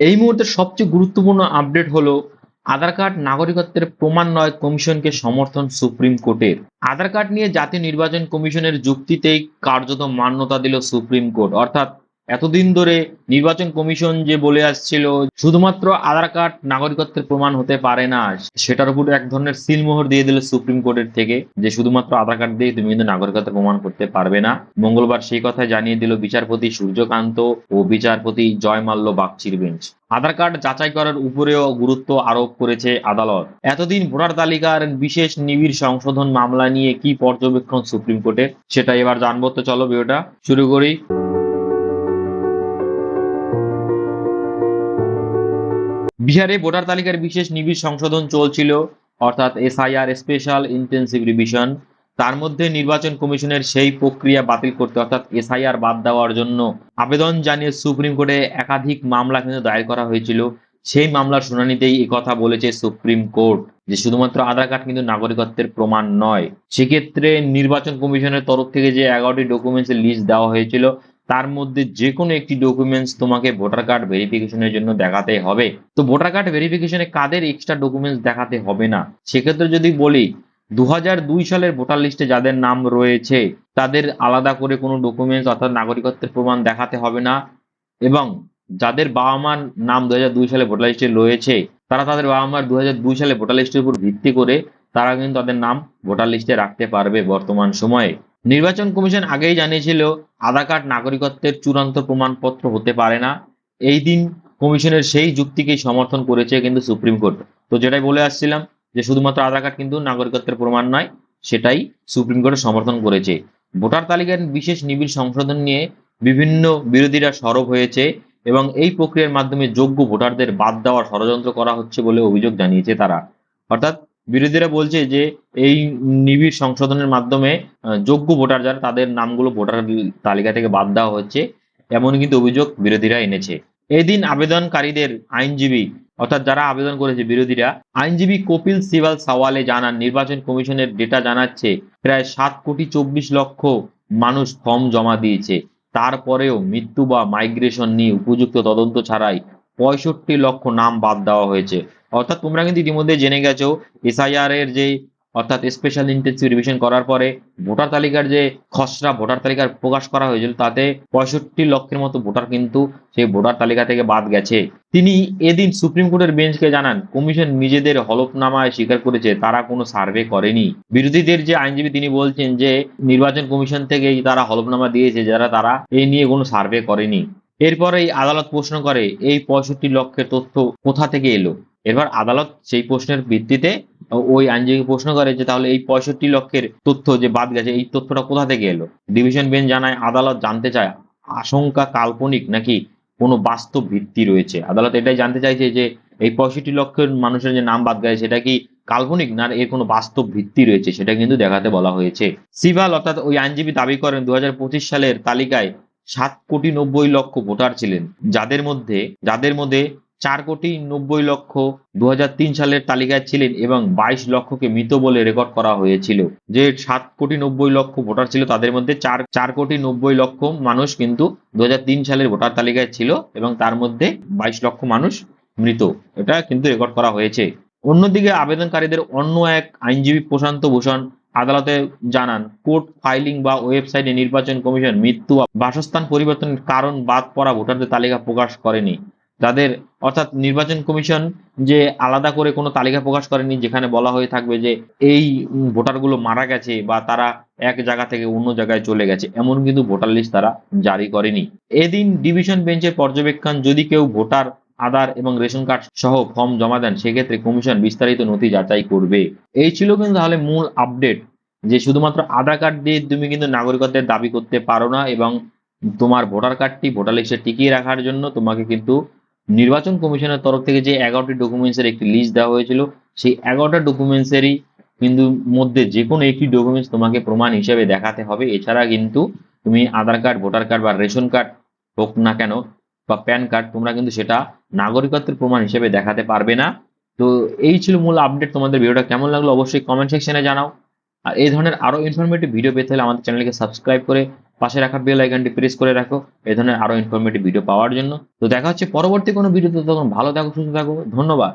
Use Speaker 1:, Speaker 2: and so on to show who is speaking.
Speaker 1: এই মুহূর্তে সবচেয়ে গুরুত্বপূর্ণ আপডেট হলো আধার কার্ড নাগরিকত্বের প্রমাণ নয় কমিশনকে সমর্থন সুপ্রিম কোর্টের। আধার কার্ড নিয়ে জাতীয় নির্বাচন কমিশনের যুক্তিতেই কার্যত মান্যতা দিল সুপ্রিম কোর্ট। অর্থাৎ এতদিন ধরে নির্বাচন কমিশন যে বলে আসছিল, শুধুমাত্র আধার কার্ড নাগরিকত্বের প্রমাণ হতে পারে না, সেটার উপর এক ধরনের সিলমোহর দিয়ে দিল সুপ্রিম কোর্টের থেকে যে শুধুমাত্র আধার কার্ড দিয়ে তুমি কিন্তু নাগরিকত্বের প্রমাণ করতে পারবে না। মঙ্গলবার সেই কথা জানিয়ে দিল বিচারপতি সূর্যকান্ত ও বিচারপতি জয়মাল্য বাগচির বেঞ্চ। আধার কার্ড যাচাই করার উপরেও গুরুত্ব আরোপ করেছে আদালত। এতদিন ভোটার তালিকার বিশেষ নিবিড় সংশোধন মামলা নিয়ে কি পর্যবেক্ষণ সুপ্রিম কোর্টের সেটা এবার জানব। তো চলো ভিডিওটা শুরু করি। বিহারে ভোটার তালিকার বিশেষ নিবিড় সংশোধন চলছিল, অর্থাৎ এসআইআর স্পেশাল ইন্টেন্সিভ রিভিশন। তার মধ্যে নির্বাচন কমিশনের সেই প্রক্রিয়া বাতিল করতে, অর্থাৎ এসআইআর বাদ দেওয়ার জন্য আবেদন জানিয়ে সুপ্রিম কোর্টে একাধিক মামলা কিন্তু দায়ের করা হয়েছিল। সেই মামলার শুনানিতেই কথা বলেছে সুপ্রিম কোর্ট যে শুধুমাত্র আধার কার্ড কিন্তু নাগরিকত্বের প্রমাণ নয়। সেক্ষেত্রে নির্বাচন কমিশনের তরফ থেকে যে এগারোটি ডকুমেন্টস লিস্ট দেওয়া হয়েছিল তার মধ্যে যে কোনো একটি ডকুমেন্টস তোমাকে ভোটার কার্ড ভেরিফিকেশনের জন্য দেখাতে হবে। তো ভোটার কার্ড ভেরিফিকেশনে কাদের এক্সট্রা ডকুমেন্টস দেখাতে হবে না? সেক্ষেত্রে যদি বলি দু সালের ভোটার লিস্টে যাদের নাম রয়েছে, তাদের আলাদা করে কোনো ডকুমেন্টস অর্থাৎ নাগরিকত্বের প্রমাণ দেখাতে হবে না এবং যাদের বাবা মার নাম দু সালে ভোটার লিস্টে রয়েছে, তারা তাদের বাবা মার দু সালে ভোটার লিস্টের উপর ভিত্তি করে তারা কিন্তু তাদের নাম ভোটার লিস্টে রাখতে পারবে বর্তমান সময়ে। নির্বাচন কমিশন আগেই জানিয়েছিল, আধার কার্ড নাগরিকত্বের চূড়ান্ত প্রমাণপত্র হতে পারে না। এই দিন কমিশনের সেই যুক্তিকেই সমর্থন করেছে কিন্তু সুপ্রিম কোর্ট। তো যেটাই বলে আসছিলাম যে শুধুমাত্র আধার কার্ড কিন্তু নাগরিকত্বের প্রমাণ নয়, সেটাই সুপ্রিম কোর্টে সমর্থন করেছে। ভোটার তালিকার বিশেষ নিবিড় সংশোধন নিয়ে বিভিন্ন বিরোধীরা সরব হয়েছে এবং এই প্রক্রিয়ার মাধ্যমে যোগ্য ভোটারদের বাদ দেওয়ার ষড়যন্ত্র করা হচ্ছে বলে অভিযোগ জানিয়েছে তারা। অর্থাৎ বিরোধীরা বলছে যে এই নিবিড় সংশোধনের মাধ্যমে যোগ্য ভোটার যারা, তাদের নামগুলো ভোটার তালিকা থেকে বাদ দেওয়া হচ্ছে। এমন কিন্তু অভিযোগ বিরোধীরা এনেছে। এদিন আবেদনকারীদের আইনজীবী, অর্থাৎ যারা আবেদন করেছে বিরোধীরা, আইনজীবী কপিল সিবাল সাওয়ালে জানান, নির্বাচন কমিশনের ডেটা জানাচ্ছে, প্রায় সাত কোটি চব্বিশ লক্ষ মানুষ ফর্ম জমা দিয়েছে। তারপরেও মৃত্যু বা মাইগ্রেশন নিয়ে উপযুক্ত তদন্ত ছাড়াই পঁয়ষট্টি লক্ষ নাম বাদ দেওয়া হয়েছে। অর্থাৎ তোমরা কিন্তু ইতিমধ্যে জেনে গেছো এসআইআর এর যে, অর্থাৎ স্পেশাল ইন্টেন্সিভ রিভিশন করার পরে ভোটার তালিকার যে খসড়া, ভোটার তালিকার প্রকাশ করা হয়েছিল, তাতে পঁয়ষট্টি লক্ষের মতো ভোটার কিন্তু সেই ভোটার তালিকা থেকে বাদ গেছে। তিনি এদিন সুপ্রিম কোর্টের বেঞ্চকে জানান, কমিশন নিজেদের হলফনামায় স্বীকার করেছে, তারা কোনো সার্ভে করেনি। বিরোধীদের যে আইনজীবী তিনি বলছেন যে, নির্বাচন কমিশন থেকেই তারা হলফনামা দিয়েছে, যারা তারা এই নিয়ে কোনো সার্ভে করেনি। এরপরেই আদালত প্রশ্ন করে, এই পঁয়ষট্টি লক্ষের তথ্য কোথা থেকে এলো? এবার আদালত সেই প্রশ্নের ভিত্তিতে ওই আইনজীবী প্রশ্ন করে যে, তাহলে এই পঁয়ষট্টি লক্ষের তথ্য যে বাদ গেছে, এই তথ্যটা কোথা থেকে এলো? ডিভিশন বেঞ্চ জানায়, আদালত জানতে চায়, আশঙ্কা কাল্পনিক নাকি কোনো বাস্তব ভিত্তি রয়েছে? আদালত এটাই জানতে চাইছে যে, এই পঁয়ষট্টি লক্ষের মানুষের যে নাম বাদ গেছে, সেটা কি কাল্পনিক না এর কোনো বাস্তব ভিত্তি রয়েছে? সেটা কিন্তু দেখাতে বলা হয়েছে। সিভাল অর্থাৎ ওই আইনজীবী দাবি করেন, দুহাজার পঁচিশ সালের তালিকায় সাত কোটি নব্বই লক্ষ ভোটার ছিলেন। যাদের মধ্যে যাদের মধ্যে চার কোটি নব্বই লক্ষ দু হাজার তিন সালের তালিকায় ছিলেন এবং বাইশ লক্ষকে মৃত বলে রেকর্ড করা হয়েছিল। যে সাত কোটি নব্বই লক্ষ ভোটার ছিল, তাদের মধ্যে চার চার কোটি নব্বই লক্ষ মানুষ কিন্তু দু হাজার তিন সালের ভোটার তালিকায় ছিল এবং তার মধ্যে বাইশ লক্ষ মানুষ মৃত। এটা কিন্তু রেকর্ড করা হয়েছে। অন্যদিকে আবেদনকারীদের অন্য এক আইনজীবী প্রশান্ত ভূষণ আদালতে জানান, কোর্ট ফাইলিং বা ওয়েবসাইটে নির্বাচন কমিশন মৃত্যু বাসস্থান পরিবর্তনের কারণ বাদ পড়া ভোটারদের তালিকা প্রকাশ করেনি। যাদের অর্থাৎ নির্বাচন কমিশন যে আলাদা করে কোনো তালিকা প্রকাশ করেনি, যেখানে বলা হয়ে থাকবে যে এই ভোটারগুলো মারা গেছে বা তারা এক জায়গা থেকে অন্য জায়গায় চলে গেছে, এমন কিন্তু ভোটার লিস্ট তারা জারি করেনি। এদিন ডিভিশন বেঞ্চের পর্যবেক্ষণ, যদি কেউ ভোটার আধার এবং রেশন কার্ড সহ ফর্ম জমা দেন, সেক্ষেত্রে কমিশন বিস্তারিত নথি যাচাই করবে। এই ছিল কিন্তু তাহলে মূল আপডেট যে শুধুমাত্র আধার কার্ড দিয়ে তুমি কিন্তু নাগরিকত্বের দাবি করতে পারো না এবং তোমার ভোটার কার্ডটি ভোটার লিস্টে টিকিয়ে রাখার জন্য তোমাকে কিন্তু নির্বাচন কমিশনের তরফ থেকে যে এগারোটি ডকুমেন্টসের একটি লিস্ট দেওয়া হয়েছিল, সেই এগারোটা ডকুমেন্টসেরই কিন্তু মধ্যে যে কোনো একটি ডকুমেন্টস তোমাকে প্রমাণ হিসেবে দেখাতে হবে। এছাড়া কিন্তু তুমি আধার কার্ড, ভোটার কার্ড বা রেশন কার্ড হোক না কেন বা প্যান কার্ড তোমরা কিন্তু সেটা নাগরিকত্বের প্রমাণ হিসেবে দেখাতে পারবে না। তো এই ছিল মূল আপডেট তোমাদের ভিডিওটা কেমন লাগল অবশ্যই কমেন্ট সেকশনে জানাও। আর এই ধরনের আরও ইনফরমেটিভ ভিডিও পেতে হলে আমাদের চ্যানেলকে সাবস্ক্রাইব করে পাশে রাখা বেল আইকনটি প্রেস করে রাখো। এই ধরনের আরও ইনফরমেটিভ ভিডিও পাওয়ার জন্য। তো দেখা হচ্ছে পরবর্তী কোনো ভিডিওতে তখন ভালো থাকো, সুস্থ থাকো, ধন্যবাদ।